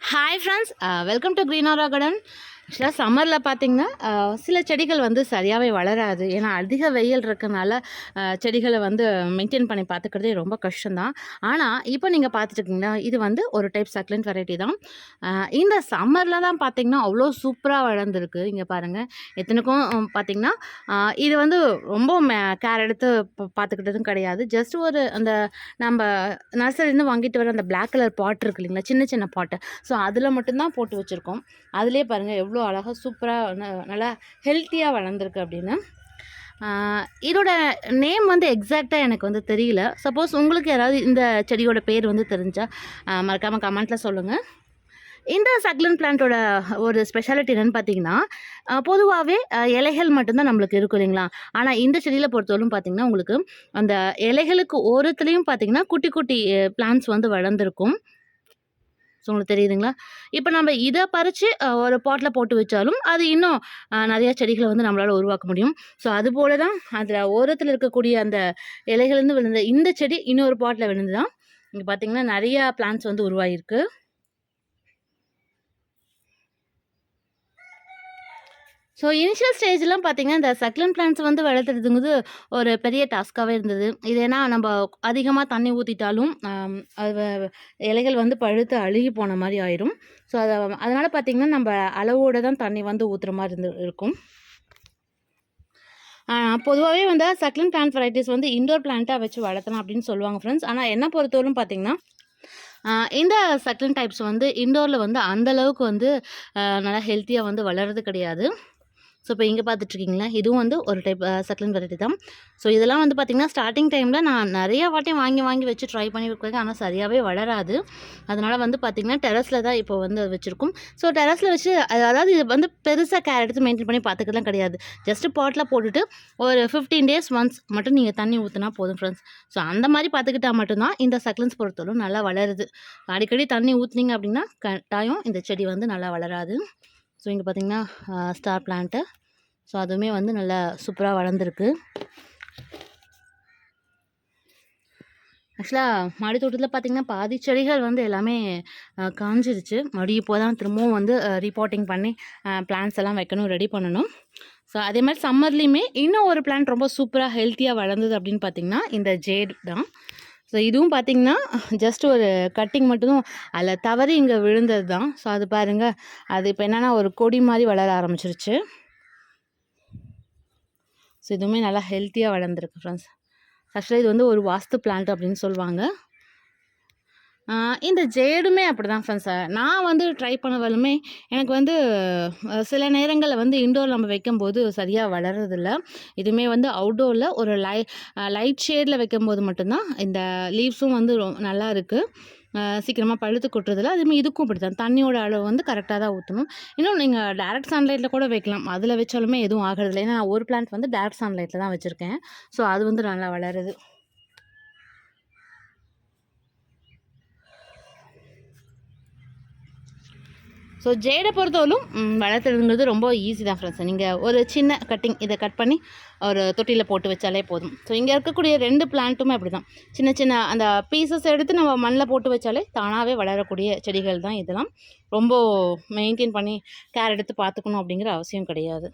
hi friends welcome to green aura garden ஆக்சுவலாக சம்மரில் பார்த்திங்கன்னா சில செடிகள் வந்து சரியாகவே வளராது. ஏன்னா அதிக வெயில் இருக்கனால செடிகளை வந்து மெயின்டைன் பண்ணி பார்த்துக்கிறதே ரொம்ப கஷ்டம்தான். ஆனால் இப்போ நீங்கள் பார்த்துட்டுருக்கீங்களா இது வந்து ஒரு டைப் சக்லண்ட் வெரைட்டி தான். இந்த சம்மரில் தான் பார்த்தீங்கன்னா அவ்வளோ சூப்பராக வளர்ந்துருக்கு. இங்கே பாருங்கள் எத்தனைக்கும் பார்த்திங்கன்னா பார்த்தீங்கன்னா இது வந்து ரொம்ப கேர் எடுத்து பார்த்துக்கிட்டதும் கிடையாது. ஜஸ்ட் ஒரு அந்த நம்ம நர்சரிலேருந்து வாங்கிட்டு வர அந்த பிளாக் கலர் பாட் இருக்கு இல்லைங்களா? சின்ன சின்ன பாட்டு ஸோ அதில் மட்டும்தான் போட்டு வச்சுருக்கோம். அதிலே பாருங்கள் எவ்வளோ அழகாக சூப்பராக நல்லா ஹெல்த்தியாக வளர்ந்துருக்கு அப்படின்னு. இதோட நேம் வந்து எக்ஸாக்டாக எனக்கு வந்து தெரியல. சப்போஸ் உங்களுக்கு யாராவது இந்த செடியோட பேர் வந்து தெரிஞ்சால் மறக்காமல் கமெண்ட்டில் சொல்லுங்கள் இந்த சக்லன் பிளான்ட்டோட ஒரு ஸ்பெஷாலிட்டி என்னென்னு பார்த்தீங்கன்னா பொதுவாகவே இலைகள் மட்டும்தான் நம்மளுக்கு இருக்கும் இல்லைங்களா? ஆனால் இந்த செடியில் பொறுத்தவரைக்கும் பார்த்தீங்கன்னா உங்களுக்கு அந்த இலைகளுக்கு ஓரத்துலேயும் பார்த்தீங்கன்னா குட்டி குட்டி பிளான்ட்ஸ் வந்து வளர்ந்துருக்கும். ஸோ உங்களுக்கு தெரியுதுங்களா? இப்போ நம்ம இதை பறித்து ஒரு பாட்டில் போட்டு வச்சாலும் அது இன்னும் நிறையா செடிகளை வந்து நம்மளால் உருவாக்க முடியும். ஸோ அதுபோல தான் அதில் ஓரத்தில் இருக்கக்கூடிய அந்த இலைகள்லேருந்து விழுந்த இந்த செடி இன்னொரு பாட்டில் விழுந்து தான் இங்கே பார்த்தீங்கன்னா நிறையா பிளான்ஸ் வந்து உருவாகிருக்கு ஸோ இனிஷியல் ஸ்டேஜ்லாம் பார்த்தீங்கன்னா இந்த சக்லன் பிளான்ட்ஸ் வந்து வளர்த்துறதுங்கிறது ஒரு பெரிய டாஸ்க்காகவே இருந்தது. இது ஏன்னா நம்ம அதிகமாக தண்ணி ஊற்றிட்டாலும் அது இலைகள் வந்து பழுத்து அழுகி போன மாதிரி ஆயிரும். ஸோ அதை அதனால் பார்த்தீங்கன்னா நம்ம அளவோடு தான் தண்ணி வந்து ஊற்றுற மாதிரி இருந்து இருக்கும். பொதுவாகவே வந்து சக்லன் பிளான்ட் வெரைட்டிஸ் வந்து இண்டோர் பிளான்ட்டாக வச்சு வளர்த்தலாம் அப்படின்னு சொல்லுவாங்க ஃப்ரெண்ட்ஸ் ஆனால் என்ன பொறுத்தவரைக்கும் பார்த்தீங்கன்னா இந்த சக்லன் டைப்ஸ் வந்து இண்டோரில் வந்து அந்த அளவுக்கு வந்து நல்லா ஹெல்த்தியாக வந்து வளர்றது கிடையாது. ஸோ இப்போ இங்கே பார்த்துட்ருக்கீங்களா இதுவும் வந்து ஒரு டைப் சக்லன் வெரைட்டி தான். ஸோ இதெல்லாம் வந்து பார்த்திங்கன்னா ஸ்டார்டிங் டைமில் நான் நிறையா வாட்டி வாங்கி வாங்கி வச்சு ட்ரை பண்ணி வைக்கிறேன் ஆனால் சரியாகவே வளராது. அதனால் வந்து பார்த்திங்கன்னா டெரஸில் தான் இப்போ வந்து அது வச்சுருக்கோம். ஸோ டெரஸில் வச்சு அது- அதாவது இது வந்து பெருசாக கேர் எடுத்து மெயின்டைன் பண்ணி பார்த்துக்கலாம் கிடையாது. ஜஸ்ட்டு பாட்டில் போட்டுட்டு ஒரு ஃபிஃப்டீன் டேஸ் ஒன்ஸ் மட்டும் நீங்கள் தண்ணி ஊற்றினா போதும் ஃப்ரெண்ட்ஸ் ஸோ அந்த மாதிரி பார்த்துக்கிட்டா மட்டும்தான் இந்த சக்லன்ஸ் பொறுத்தவரை நல்லா வளருது. அடிக்கடி தண்ணி ஊற்றுனீங்க அப்படின்னா கட்டாயம் இந்த செடி வந்து நல்லா வளராது. ஸோ இங்கே பார்த்தீங்கன்னா ஸ்டார் பிளான்ட்டு ஸோ அதுவுமே வந்து நல்லா சூப்பராக வளர்ந்துருக்கு. ஆக்சுவலாக மாடி தோட்டத்தில் பார்த்திங்கன்னா பாதி செடிகள் வந்து எல்லாமே காஞ்சிருச்சு. மறுபடியும் இப்போ தான் திரும்பவும் வந்து ரீபாட்டிங் பண்ணி பிளான்ஸ் எல்லாம் வைக்கணும் ரெடி பண்ணணும். ஸோ அதே மாதிரி சம்மர்லேயுமே இன்னும் ஒரு பிளான்ட் ரொம்ப சூப்பராக ஹெல்த்தியாக வளர்ந்தது அப்படின்னு பார்த்திங்கன்னா இந்த ஜேட் தான். ஸோ இதுவும் பார்த்தீங்கன்னா ஜஸ்ட் ஒரு கட்டிங் மட்டும் அதில் தவறி இங்கே விழுந்தது தான் ஸோ அது பாருங்கள் அது இப்போ என்னென்னா ஒரு கொடி மாதிரி வளர ஆரம்பிச்சிருச்சு. ஸோ இதுவுமே நல்லா ஹெல்த்தியாக வளர்ந்துருக்கு ஃப்ரெண்ட்ஸ் ஆக்சுவலாக இது வந்து ஒரு வாஸ்து பிளான்ட் அப்படின்னு சொல்லுவாங்க. இந்த ஜேடுமே அப்படி தான் ஃப்ரெண்ட்ஸ் நான் வந்து ட்ரை பண்ணவளுமே எனக்கு வந்து சில நேரங்களில் வந்து இன்டோர் நம்ம வைக்கும்போது சரியாக வளரதில்ல இதுவுமே வந்து அவுட்டோரில் ஒரு லை லைட் ஷேடில் வைக்கும்போது மட்டும்தான் இந்த லீவ்ஸும் வந்து ரொ நல்லா இருக்குது சீக்கிரமாக பழுத்து கொட்டுறதில்ல. அதுமாதிரி இதுக்கும் இப்படி தான் தண்ணியோட அளவு வந்து கரெக்டாக தான் ஊற்றணும் இன்னும் நீங்கள் டேரக்ட் சன்லைட்டில் கூட வைக்கலாம். அதில் வச்சாலுமே எதுவும் ஆகிறதில்ல. ஏன்னா நான் ஒரு பிளான்ட் வந்து டேரக்ட் சன்லைட்டில் தான் வச்சுருக்கேன். ஸோ அது வந்து நல்லா வளருது. ஸோ ஜேடை பொறுத்தவரைக்கும் வளர்த்துறதுங்கிறது ரொம்ப ஈஸி தான் ஃப்ரெண்ட்ஸ் நீங்கள் ஒரு சின்ன கட்டிங் இதை கட் பண்ணி ஒரு தொட்டியில் போட்டு வச்சாலே போதும். ஸோ இங்கே இருக்கக்கூடிய ரெண்டு பிளான்ட்டுமே அப்படி தான் சின்ன சின்ன அந்த பீசஸ் எடுத்து நம்ம மண்ணில் போட்டு வச்சாலே தானாகவே வளரக்கூடிய செடிகள் தான் இதெல்லாம். ரொம்ப மெயின்டைன் பண்ணி கேர் எடுத்து பார்த்துக்கணும் அப்படிங்கிற அவசியம் கிடையாது.